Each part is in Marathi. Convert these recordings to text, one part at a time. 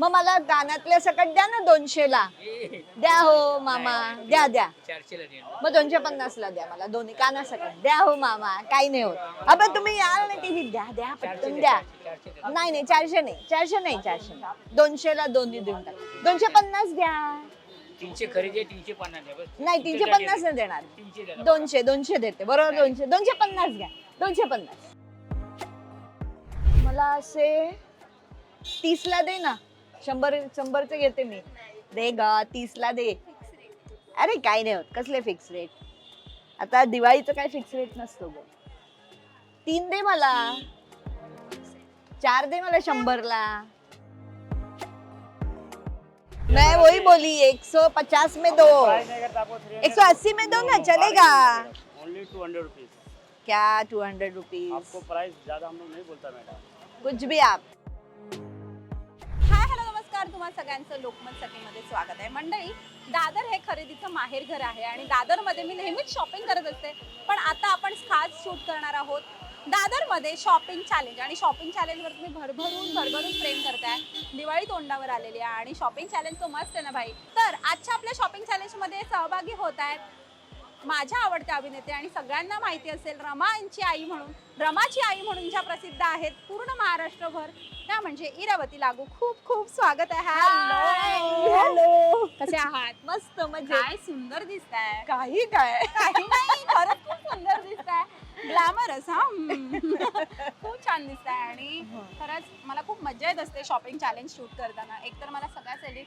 मग मला कानातल्या सकट द्या ना दोनशेला. द्या हो मामा. द्या द्या. चारशेला मग दोनशे पन्नासला द्या मला. दोन्ही काना सकट. द्या हो मामा. काही नाही होत. अबे तुम्ही याल ना टीव्ही द्या द्या पटकन द्या. चारशे नाही नाही चारशे नाही. चारशे नाही चारशे नाही. दोनशेला दोन्ही देऊन टाक. दोनशे पन्नास द्या. तीनशे खरेदी आहे तीनशे पन्नास आहे बस. नाही तीनशे पन्नास नाही देणार. तीनशे द्या दोनशे दोनशे देते. बरोबर दोनशे दोनशे पन्नास घ्या. दोनशे पन्नास मला असे तीसला दे ना. शंभर शंभरचे घेते मी. दे ग तीसला दे. अरे काय नाही होत. कसले फिक्स रेट आता दिवाळीचं काय फिक्स रेट नसतो ग तीन दे मला. चार दे मला शंभरला. मैं वही बोली. एक सौ पचास में दो. एक सौ अस्सी में दो ना? चलेगा ओनली टू हंड्रेड रुपीज़ क्या टू हंड्रेड रुपीज़ आपको प्राइस ज़्यादा हम लोग नहीं बोलता मैडम कुछ भी आप. नमस्कार सगळ्यांचं लोकमत सखीमध्ये स्वागत आहे. मंडळी दादर हे खरेदीचं माहेर घर आहे आणि दादरमध्ये मी नेहमीच शॉपिंग करत असते. पण आता आपण खास शूट करणार आहोत दादरमध्ये शॉपिंग चॅलेंज आणि शॉपिंग चॅलेंजवर तुम्ही भरभरून भरभरून प्रेम करताय. दिवाळी तोंडावर आलेली आहे आणि शॉपिंग चॅलेंज तो मस्त आहे ना भाई? तर आजच्या आपल्या शॉपिंग चॅलेंजमध्ये सहभागी होत आहेत माझ्या आवडत्या अभिनेते आणि सगळ्यांना माहिती असेल रमा यांची आई म्हणून. रमाची आई म्हणून ज्या प्रसिद्ध आहेत पूर्ण महाराष्ट्रभर त्या म्हणजे इरावती लागू. खूप खूप स्वागत आहे. हॅलो हॅलो कसे आहात? मस्त मजेत. काय सुंदर दिसताय. काही काय. काही नाही खरंच खूप सुंदर दिसताय. ग्लॅमरस हा? हम्म. खूप छान दिसताय. आणि खरंच मला खूप मजा येत असते शॉपिंग चॅलेंज शूट करताना. एकतर मला सगळ्या सेलि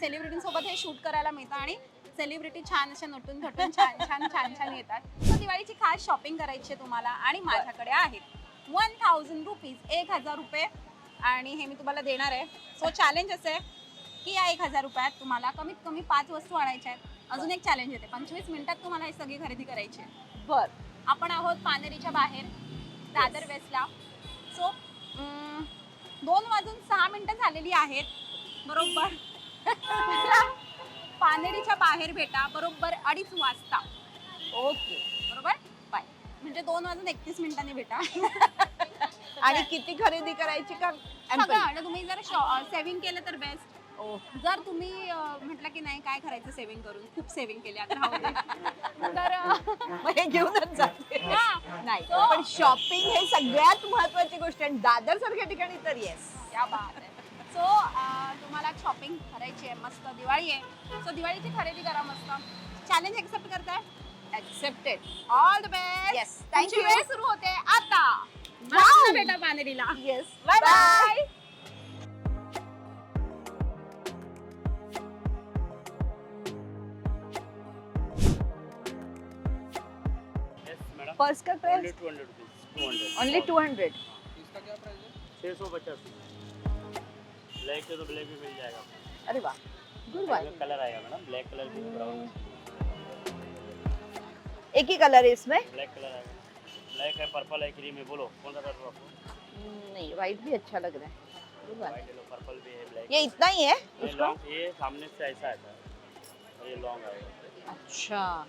सेलिब्रिटींसोबत हे शूट करायला मिळतं आणि सेलिब्रिटी छान अशा नटून थटून छान छान छान छान येतात. तर दिवाळीची खास शॉपिंग करायची आहे तुम्हाला आणि माझ्याकडे आहेत. वन थाउजंड रुपीज एक हजार रुपये. आणि हे मी तुम्हाला देणार आहे. सो चॅलेंज असं आहे की या एक हजार रुपयात तुम्हाला कमीत कमी पाच वस्तू आणायच्या आहेत. अजून एक चॅलेंज येते. पंचवीस मिनिटात तुम्हाला ही सगळी खरेदी करायची आहे. बर. आपण आहोत पानेरीच्या बाहेर दादर वेस्टला. सो दोन वाजून सहा मिनिटं झालेली आहेत. बरोबर. पानेरीच्या बाहेर भेटा बरोबर अडीच वाजता. ओके. बरोबर? बाय. म्हणजे दोन वाजून एकतीस मिनिटांनी भेटा. आणि किती खरेदी करायची का? सगळं आणि तुम्ही जर सेव्हिंग केलं तर बेस्ट ओ, जर तुम्ही म्हटलं की नाही काय करायचं सेव्हिंग करून? खूप सेव्हिंग केली आता राहू दे. तर अं, मग हे घेऊनच जाते. हा. नाही पण शॉपिंग हे सगळ्यात महत्वाची गोष्ट आहे. दादर सारख्या ठिकाणी तर येस क्या बात आहे. सो तुम्हाला शॉपिंग करायची आहे मस्त दिवाळी आहे. सो दिवाळीची खरेदी करा मस्त. चॅलेंज एक्सेप्ट करताय? Accepted all the best you. वेळ सुरू होते आता. मस्त भेटा पानेरीला yes bye bye yes madam first का only price two hundred rupees two hundred only two hundred छः सौ पचास. ब्लैक है तो ब्लैक भी मिल जाएगा। अरे वा गुड बाय कलर आएगा मैडम ब्लैक कलर भी ब्राउन एक ही कलर है इसमें? ब्लैक कलर आएगा। ब्लैक है पर्पल है क्रीम है बोलो कौन सा कलर आपको नहीं व्हाइट भी अच्छा लग रहा है। Good one. White yellow purple भी है ब्लैक ये इतना ही है ये उसका ये सामने से ऐसा आता है। और ये लॉन्ग आएगा। अच्छा।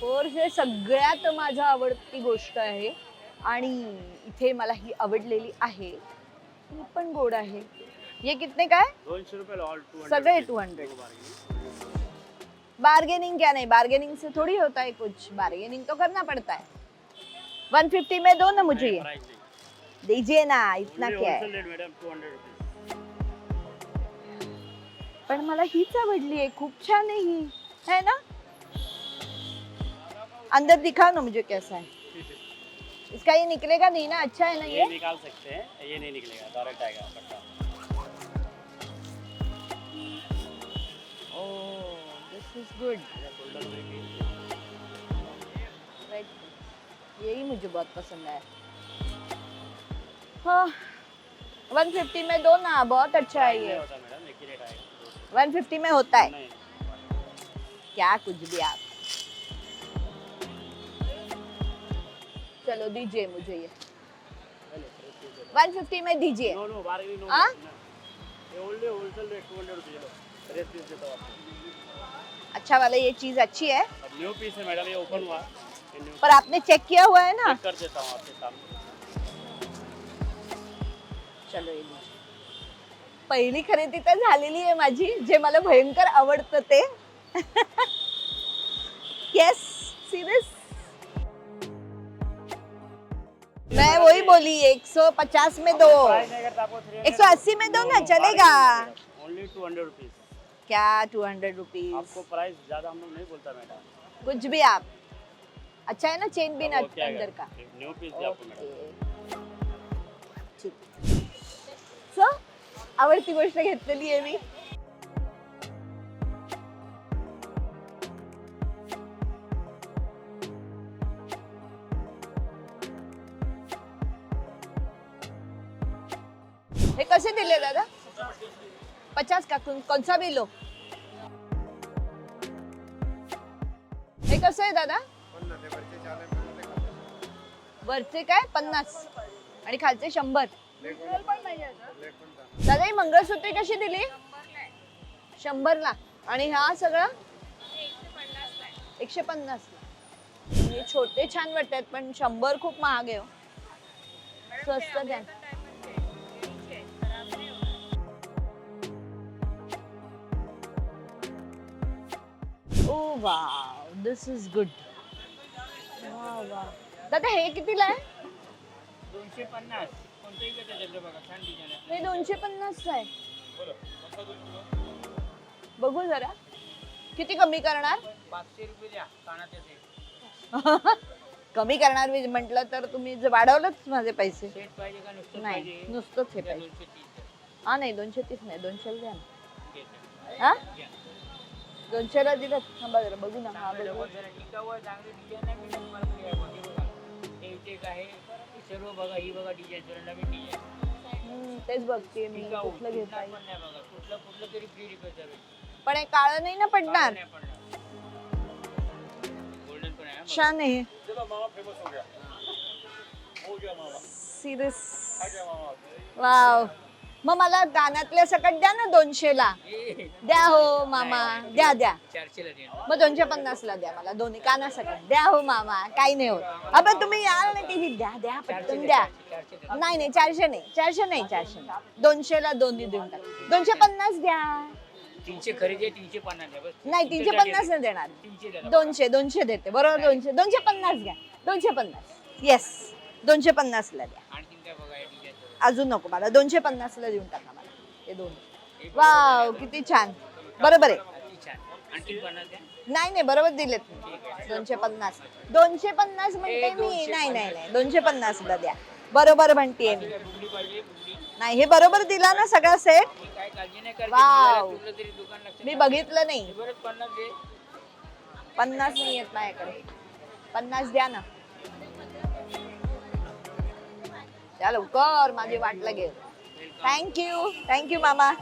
फोर हे सगळ्यात माझा आवडती गोष्ट आहे आणि इथे मला ही आवडलेली आहे ही पण गोड आहे. ये कितने का है? दोनशे रुपये टू 200. बार्गेनिंग क्या नहीं? बार्गेनिंग से थोड़ी होता है कुछ। बार्गेनिंग तो करना पड़ता है। 150 में दो ना मुझे ये। दीजिए ना इतना क्या है? हंड्रेड पण मला हीच आवडली आहे खूप छान आहे ही है ना? अंदर दिखाओ ना मुझे कैसा है। इसका ये निकलेगा नहीं ना? अच्छा है ना ये ये? निकाल सकते हैं। ये नहीं निकलेगा डायरेक्ट आएगा इज़ गुड यही मुझे बहुत पसंद है। हाँ। 150 में दो ना बहुत अच्छा है ये। होता मैडम एक ही रेट आएगा 150 में होता है। क्या कुछ भी आप। चलो दीजिए मुझे ये। 150 में दीजिए। नो नो बार्गेनिंग नो हाँ? ये only wholesale rate two hundred rupees rate piece देता हूँ अच्छा वाला ये चीज़ अच्छी है। न्यू पीस है मैडम ये ओपन हुआ। पर आपने चेक किया हुआ है ना? कर देता हूँ आपके सामने। चलो ये लीजिए पहिली खरेदी तर झालेली आहे माझी जे मला भयंकर आवडतं ते. येस सिरियस मैं वही बोली एक सौ पचास में दो। प्राइस नहीं करता आपको थ्री एक सौ अस्सी में दो ना चलेगा। ओनली टू हंड्रेड रुपीज़ क्या टू हंड्रेड रुपीज़ आपको प्राइस ज़्यादा हम लोग नहीं बोलता मैडम। कुछ भी आप। अच्छा है ना चेन भी ना अंदर का। न्यू पीस दिया आपको ठीक। सो आवडती गोष्ट घेतलेली आहे मी हे कसे दिले दादा। पचास का कौन सा भी लो. हे कसं आहे दादा? वरचे काय? पन्नास. आणि खालचे शंभर. दादा ही मंगळसूत्री कशी दिली? शंभरला. आणि हा सगळा? एकशे पन्नास. हे छोटे छान वाटतात पण शंभर खूप महाग आहे हो. स्वस्त द्या. Oh wow this is good दादा हे कितीला आहे? दोनशे पन्नास. कोणतंही घेतं त्याच्यातलं बघा छान डिझाईन आहे. हे दोनशे पन्नास आहे. बघू जरा. किती कमी करणार? पाचशे रुपये द्या कानाचे कमी करणार मी म्हंटल तर तुम्ही जे वाढवलंच माझे पैसे. सेट पाहिजे का नुसतं नाही पाहिजे? नुसतंच हे पाहिजे. दोनशे तीस. हा नाही दोनशे तीस नाही दोनशे द्या ना. हा? घ्या. दोनशेला दिलं थांबा जरा बघू ना. हा बघू. आहे, चांगली डिझाईन आहे मी तुम्हाला पुढे आहे, बघा, बघा. हे इथे काय आहे हे सर्व बघा ही बघा डिझाईन जरा नवीन डिझाईन हम्म, तेच बघते मी टिकाऊ कुठलं कुठला घेता येईल. पण नाही बघा कुठलं कुठलं तरी फ्री रिपेअर पण हे काळं नाही ना पडणार? नाही पडणार गोल्डन पण आहे हा बघा. छान आहे चलो मामा फेमस हो. गया हो. गया मामा सिरियस आ गया मामा वाव मग मला गाण्यातल्या सकट द्या ना दोनशेला. द्या हो मामा. द्या द्या. चारशेला. मग दोनशे पन्नास ला द्या मला. दोन्ही काना सकट. द्या हो मामा. काही नाही होत. अबे तुम्ही याल ना टीव्ही द्या द्या पटकन द्या. चारशे. नाही नाही चारशे नाही. चारशे नाही चारशे नाही. दोनशेला दोन्ही देऊन टाक. दोनशे पन्नास द्या. तीनशे खरेदी आहे तीनशे पन्नास आहे बस. नाही तीनशे पन्नास नाही देणार. तीनशे द्या दोनशे दोनशे देते. बरोबर दोनशे. दोनशे पन्नास घ्या. दोनशे पन्नास येस दोनशे पन्नासला द्या. अजून नको मला. दोनशे पन्नासला देऊन टाका मला. हे दोन. वाव किती छान. बरोबर आहे. पन्नास नाही नाही बरोबर दिलेत. दोनशे पन्नास. दोनशे पन्नास म्हणते मी. नाही नाही पन्नास. नाही दोनशे पन्नासला द्या. बरोबर म्हणतीये मी. नाही हे बरोबर दिला ना सगळा सेट वाव. मी. बघितलं नाही. पन्नास पन्नास नाही येत माझ्याकडे. पन्नास द्या ना. त्या लवकर माझी वाट लागेल. थँक्यू थँक्यू मामा.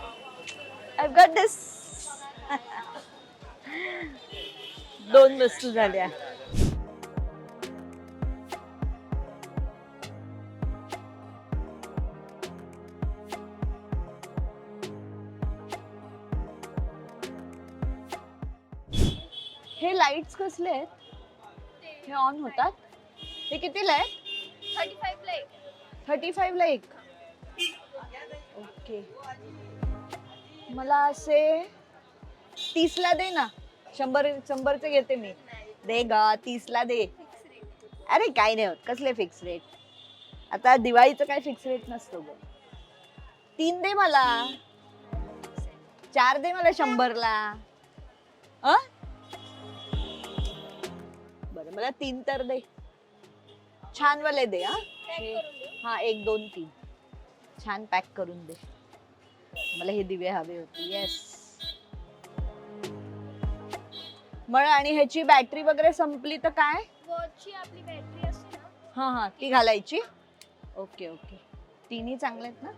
आय गट दिस दोन वस्तू झाल्या. हे लाईट्स कसले आहेत? हे ऑन होतात? हे कितीला आहे थर्टी फाईव्ह लाइट थर्टी फाईव्हला एक. ओके. मला असे तीसला दे ना. शंभर शंभरचे घेते मी. दे गा तीसला दे. अरे काय नाही होत. कसले फिक्स रेट आता दिवाळीचं काय फिक्स रेट नसतो ग तीन दे मला. चार दे मला शंभरला. अ? बरं मला तीन तर दे. छान वाले दे हा हे- हा एक दोन तीन. छान पॅक करून दे. मला हे दिवे हवे होते. येस मग आणि ह्याची बॅटरी वगैरे संपली तर काय? वॉचची आपली बॅटरी असते ना. हा हा. ती घालायची? Okay okay. तिन्ही चांगले आहेत ना?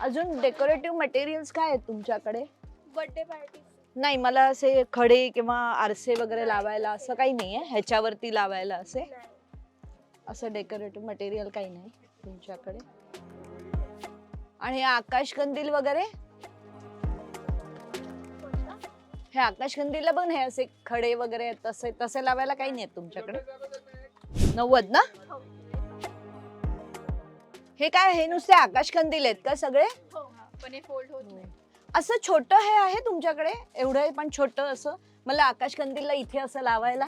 अजून डेकोरेटिव्ह मटेरियल्स काय आहेत तुमच्याकडे? बर्थडे पार्टी नाही मला असे खडे किंवा आरसे वगैरे लावायला असं काही नाही आहे ह्याच्यावरती लावायला असे. असं डेकोरेटिव्ह मटेरियल काही नाही तुमच्याकडे. आणि हे आकाशकंदील वगैरे? हे आकाशकंदीलला पण हे असे खडे वगैरे तसे तसे लावायला काही नाही आहेत तुमच्याकडे? नव्वद ना? हे काय हे नुसते आकाश कंदील आहेत का सगळे? हो, पण हे फोल्ड होत नाही. असं छोटं हे आहे तुमच्याकडे? एवढं आहे पण छोटं असं? मला आकाश कंदीलला इथे असं लावायला.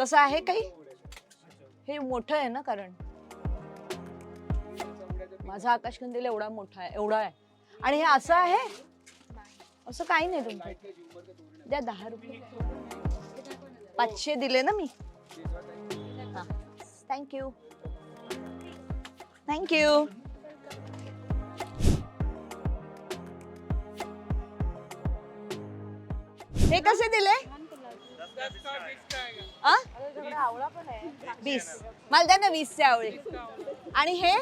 तसं आहे काही? हे मोठं आहे ना कारण? माझा आकाश कंदील एवढा मोठा आहे एवढा आहे. आणि हे असं आहे? असं काही नाही तुमचं. द्या दहा रुपये. पाचशे दिले ना मी. थँक्यू थँक्यू हे कसे दिले? वीस. मला द्या ना वीसचे आवळे. आणि हे?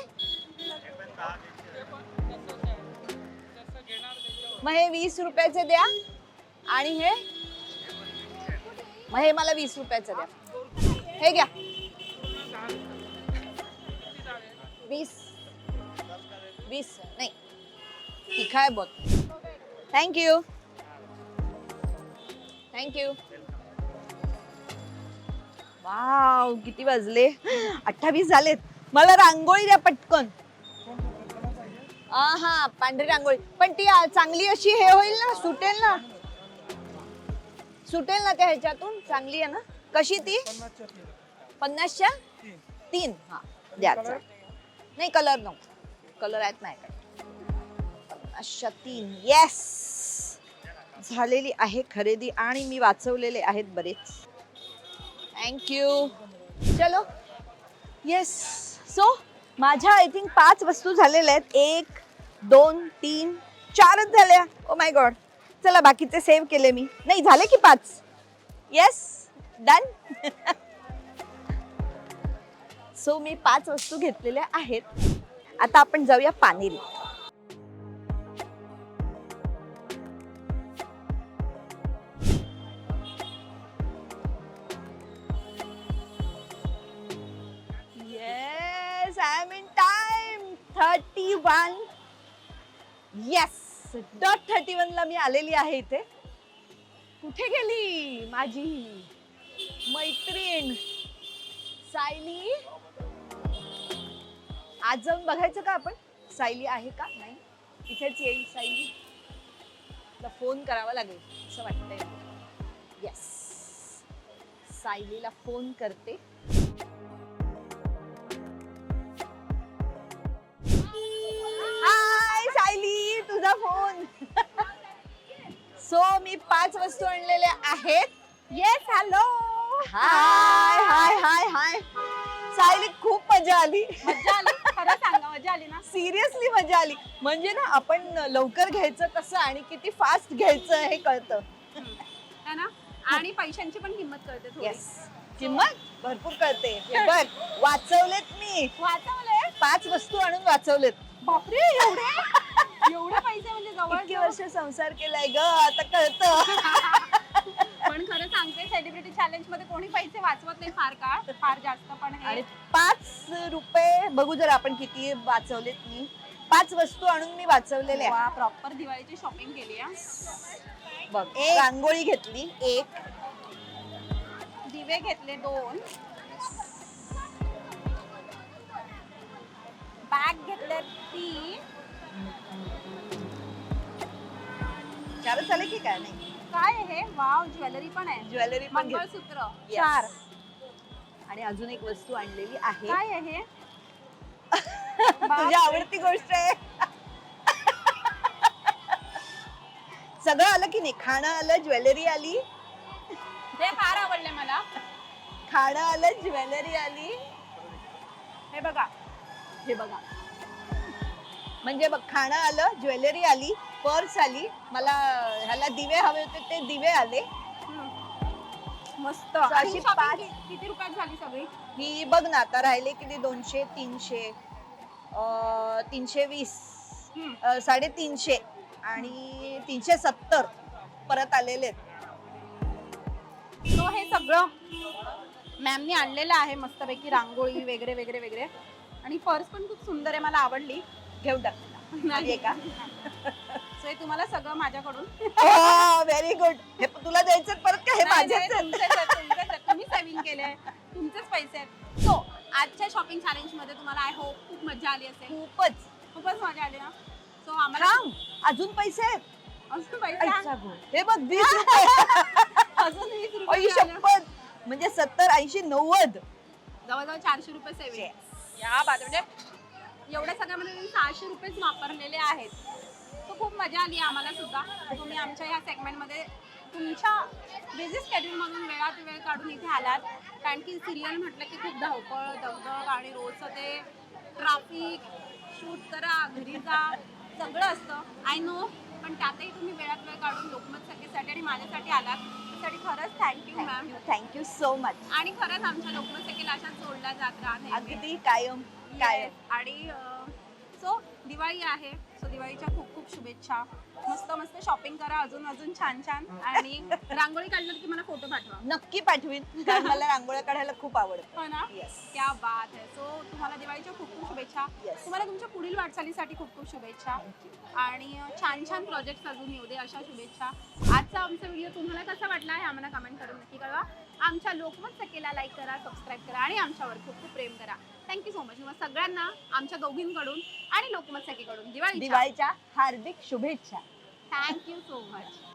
मग हे वीस रुपयाचे द्या. आणि हे? मग हे मला वीस रुपयाचं द्या. हे घ्या. वीस. वीस. नाही. तिखा आहे बघ थँक्यू थँक्यू वाव किती वाजले? अठ्ठावीस झालेत. मला रांगोळी द्या पटकन. हा पांढरी रांगोळी. पण ती चांगली अशी हे होईल ना सुटेल ना. सुटेल ना त्या ह्याच्यातून? चांगली आहे ना? कशी ती? पन्नासच्या तीन. हा द्या चालेल. नाही कलर नको. कलर आहेत नाही पन्नासच्या तीन. येस झालेली आहे खरेदी आणि मी वाचवलेले आहेत बरेच. थँक्यू चलो. येस सो माझ्या आय थिंक पाच वस्तू झालेल्या आहेत. एक दोन तीन चारच झाल्या. ओ माय गॉड चला बाकीचे सेव्ह केले मी. नाही झाले की पाच? येस डन सो मी पाच वस्तू घेतलेल्या आहेत. आता आपण जाऊया Paneri thirty one yes dot thirty one ला मी आलेली आहे इथे. कुठे गेली माझी मैत्रीण? सायली? आज जाऊन बघायचं का आपण? सायली आहे का? नाही. इथेच येईल सायली. फोन करावा लागेल असं वाटतंय. येस सायलीला फोन करते. फोन सो मी पाच वस्तू आणलेल्या आहेत. Yes hello hi hi hi hi Sayali खूप मजा आली. मजा आली. खरं सांगा मजा आली ना? सिरियसली मजा आली. म्हणजे ना आपण लवकर घ्यायचं कसं आणि किती फास्ट घ्यायचं हे कळतं. है ना? आणि पैशांची पण किंमत कळते थोडी. येस किंमत भरपूर कळते. हे बघ वाचवलेत मी. वाचवले पाच वस्तू आणून वाचवलेत. बापरे एवढे? एवढे पैसे म्हणजे जवळ इतके वर्ष संसार केलाय ग आता कळतं. पण खरं सांगते सेलिब्रिटी चॅलेंजमध्ये कोणी पैसे वाचवत नाही फार काळ फार जास्त पण हे. आणि पाच रुपये बघू जर आपण किती वाचवलेत मी. पाच वस्तू आणून मी वाचवलेल्या. आहेत. प्रॉपर दिवाळीची शॉपिंग केली बघ रांगोळी घेतली एक. दिवे घेतले दोन. बॅग घेतले तीन. चारच की काय नाही? काय आहे हे? वाव ज्वेलरी पण आहे. ज्वेलरी पण. मंगळसूत्र. Yes. चार. आणि अजून एक वस्तू आणलेली आहे. काय आहे हे? तुझी आवडती गोष्ट आहे. सगळं आलं की नाही? खाणं आलं ज्वेलरी आली. हे फार आवडले मला. खाणं आलं ज्वेलरी आली. हे बघा. हे बघा. म्हणजे बघ खाणं आलं ज्वेलरी आली. पर्स आली मला ह्याला दिवे हवे होते ते दिवे आले. मस्त. अशी पाच- किती रुपयात झाली सगळी? ही बघ ना आता राहिले किती? दोनशे तीनशे अं, तीनशे वीस हम्म. अं, साडेतीनशे आणि तीनशे सत्तर परत आलेले आहेत. तो हे सगळं मॅमनी आणलेलं आहे मस्तपैकी रांगोळी वगैरे वगैरे वगैरे. आणि पर्स पण खूप सुंदर आहे मला आवडली. घेऊन टाक आहे का? सो हे तुम्हाला सगळं माझ्याकडून. व्हेरी गुड हे तुला द्यायचं परत का? हे माझेच आहेत? तुम्ही सेव्हिंग केले तुमचेच पैसे आहेत. सो आजच्या शॉपिंग चॅलेंजमध्ये तुम्हाला आय होप खूप मजा आली असेल. खूपच. खूपच मजा आली ना सो आम्हाला थांब. अजून पैसे आहेत. अजून पैसे. हे बघ वीस रुपये. अजून वीस आई रुपये आले. शपथ. म्हणजे सत्तर ऐंशी नव्वद. जवळजवळ चारशे रुपये सेव्हिंग या बाद म्हणजे एवढ्या सगळ्यामध्ये मी सहाशे रुपयेच वापरलेले आहेत. खूप मजा आली आम्हाला सुद्धा. तुम्ही आमच्या ह्या सेगमेंटमध्ये तुमच्या बिझी स्केड्यूलमधून वेळात वेळ काढून इथे आलात. कारण की सिरियल म्हटलं की खूप धावपळ दगदग आणि रोजचं ते ट्राफिक शूट करा घरी जा सगळं असतं. आय नो पण त्यातही तुम्ही वेळात वेळ काढून लोकमत सखीसाठी आणि माझ्यासाठी आलात. त्यासाठी खरंच thank you ma'am thank you so much आणि खरंच आमच्या लोकमत सखीला अशाच जोडल्या जात राहा अगदी कायम कायम. आणि सो दिवाळी आहे. सो दिवाळीच्या खूप खूप शुभेच्छा. मस्त मस्त शॉपिंग करा अजून अजून छान छान. आणि रांगोळी काढलं की मला फोटो पाठवा. नक्की पाठवीन कारण मला रांगोळ्या काढायला खूप आवडतं. हो ना? क्या बात आहे सो तुम्हाला दिवाळीच्या खूप खूप शुभेच्छा. Yes. तुम्हाला तुमच्या पुढील वाटचालीसाठी खूप खूप शुभेच्छा. आणि छान छान प्रोजेक्ट अजून येऊ दे अशा शुभेच्छा. आजचा आमचा व्हिडिओ तुम्हाला कसा वाटला हे आम्हाला कमेंट करून नक्की कळवा. आमच्या लोकमत सकेला लाईक करा सबस्क्राईब करा आणि आमच्यावर खूप खूप प्रेम करा. थँक्यू सो मच मग सगळ्यांना आमच्या दोघींकडून आणि लोकमत सखीकडून दिवाळी दिवाळीच्या हार्दिक शुभेच्छा. Thank you so much